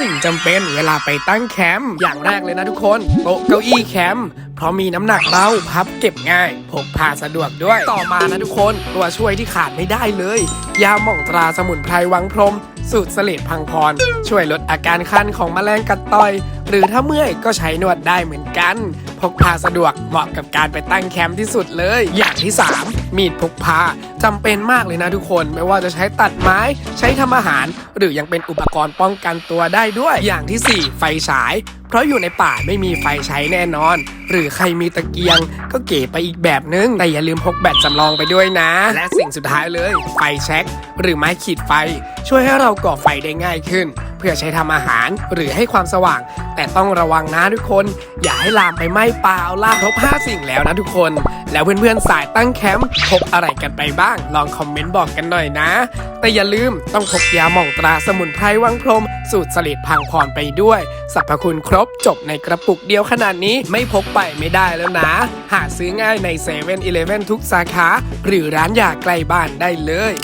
สิ่งจำเป็นเวลาไปตั้งแคมป์อย่างแรกเลยนะทุกคนโต๊ะเก้าอี้แคมป์เพราะมีน้ำหนักเบาพับเก็บง่ายพกพาสะดวกด้วยต่อมานะทุกคนตัวช่วยที่ขาดไม่ได้เลย ยาหม่องตราสมุนไพรวังพรม สูตรเสลดพังพร ช่วยลดอาการคันของแมลงกัดต่อย หรือถ้าเมื่อยก็ใช้นวดได้เหมือนกัน พกพาสะดวกเหมาะกับการไปตั้งแคมป์ที่สุดเลย อย่างที่ 3 มีดพกพาจำเป็นมากเลยนะทุกคน ไม่ว่าจะใช้ตัดไม้ใช้ทำอาหาร หรือยังเป็นอุปกรณ์ป้องกันตัวได้ด้วย อย่างทีสี่ 4 ไฟฉาย เพราะอยู่ในป่าไม่มีไฟใช้แน่นอน หรือใครมีตะเกียง ก็เก๋ไปอีกแบบนึง แต่อย่าลืมพกแบตสำรองไปด้วยนะ และสิ่งสุดท้ายเลย ไฟแช็กหรือไม้ขีดไฟ ช่วยให้เราก่อไฟได้ง่ายขึ้น พื่อใช้ทำอาหารหรือให้ความสว่าง แต่ต้องระวังนะทุกคน อย่าให้ลามไปไหม้ป่าเอาล่าครบ5สิ่งแล้วนะทุกคน แล้วเพื่อนๆสายตั้งแคมป์พกอะไรกันไปบ้าง ลองคอมเมนต์บอกกันหน่อยนะ แต่อย่าลืมต้องพกยาหม่องตราสมุนไพรวังพรม สูตรสลิดพังพรไปด้วยสรรพคุณครบจบในกระปุกเดียวขนาดนี้ไม่พกไปไม่ได้แล้วนะ หาซื้อง่ายใน7 e เ e ่ e อทุกสาขา หรือร้านยาใกล้บ้านได้เลย